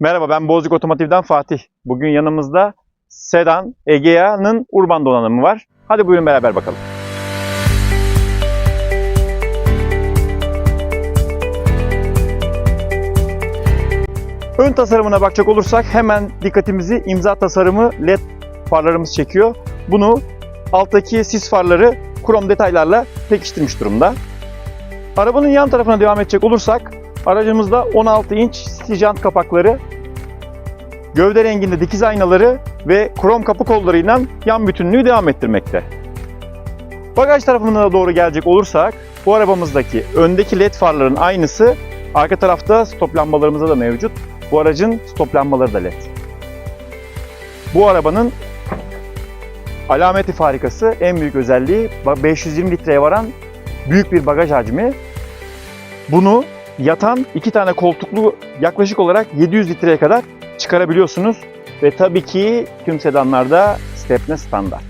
Merhaba ben Bozcuk Otomotiv'den Fatih. Bugün yanımızda Sedan Egea'nın urban donanımı var. Hadi buyurun beraber bakalım. Ön tasarımına bakacak olursak hemen dikkatimizi imza tasarımı LED farlarımız çekiyor. Bunu alttaki sis farları krom detaylarla pekiştirmiş durumda. Arabanın yan tarafına devam edecek olursak aracımızda 16 inç City jant kapakları, gövde renginde dikiz aynaları ve krom kapı kollarıyla yan bütünlüğü devam ettirmekte. Bagaj tarafına doğru gelecek olursak bu arabamızdaki öndeki led farların aynısı arka tarafta stop lambalarımızda da mevcut. Bu aracın stop lambaları da led. Bu arabanın alameti farikası en büyük özelliği 520 litreye varan büyük bir bagaj hacmi. Bunu yatan iki tane koltuklu yaklaşık olarak 700 litreye kadar çıkarabiliyorsunuz. Ve tabii ki tüm sedanlarda stepne standart.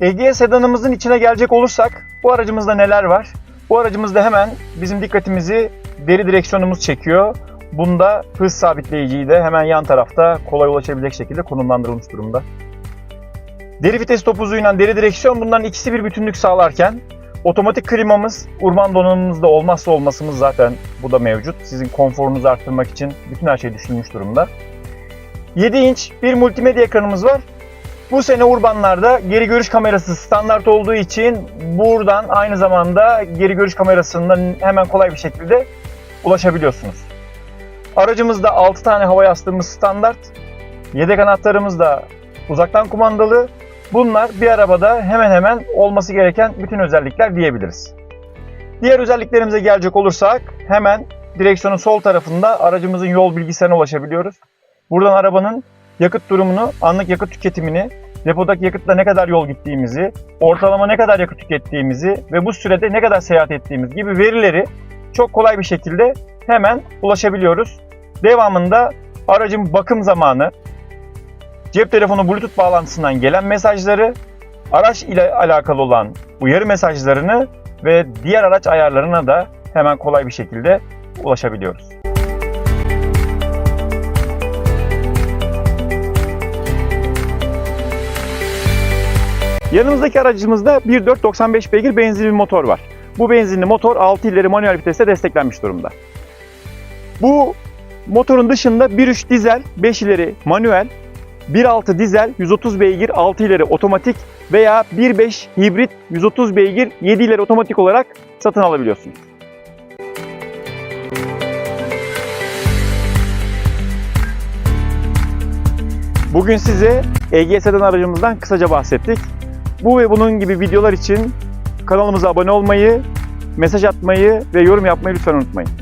Egea sedanımızın içine gelecek olursak bu aracımızda neler var? Bu aracımızda hemen bizim dikkatimizi deri direksiyonumuz çekiyor. Bunda hız sabitleyiciyi de hemen yan tarafta kolay ulaşabilecek şekilde konumlandırılmış durumda. Deri vites topuzuyla deri direksiyon bunların ikisi bir bütünlük sağlarken otomatik klimamız, urban donanımımızda olmazsa olmasımız zaten bu da mevcut. Sizin konforunuzu arttırmak için bütün her şey düşünülmüş durumda. 7 inç bir multimedya ekranımız var. Bu sene urbanlarda geri görüş kamerası standart olduğu için buradan aynı zamanda geri görüş kamerasından hemen kolay bir şekilde ulaşabiliyorsunuz. Aracımızda 6 tane hava yastığımız standart. Yedek anahtarımız da uzaktan kumandalı. Bunlar bir arabada hemen hemen olması gereken bütün özellikler diyebiliriz. Diğer özelliklerimize gelecek olursak hemen direksiyonun sol tarafında aracımızın yol bilgisayarına ulaşabiliyoruz. Buradan arabanın yakıt durumunu, anlık yakıt tüketimini, depodaki yakıtla ne kadar yol gittiğimizi, ortalama ne kadar yakıt tükettiğimizi ve bu sürede ne kadar seyahat ettiğimiz gibi verileri çok kolay bir şekilde hemen ulaşabiliyoruz. Devamında aracın bakım zamanı, cep telefonu bluetooth bağlantısından gelen mesajları, araç ile alakalı olan uyarı mesajlarını ve diğer araç ayarlarına da hemen kolay bir şekilde ulaşabiliyoruz. Yanımızdaki aracımızda 1.495 beygir benzinli motor var. Bu benzinli motor 6 ileri manuel viteste desteklenmiş durumda. Bu motorun dışında 1.3 dizel 5 ileri manuel, 1.6 dizel 130 beygir 6 ileri otomatik veya 1.5 hibrit 130 beygir 7 ileri otomatik olarak satın alabiliyorsunuz. Bugün size EGS'den aracımızdan kısaca bahsettik. Bu ve bunun gibi videolar için kanalımıza abone olmayı, mesaj atmayı ve yorum yapmayı lütfen unutmayın.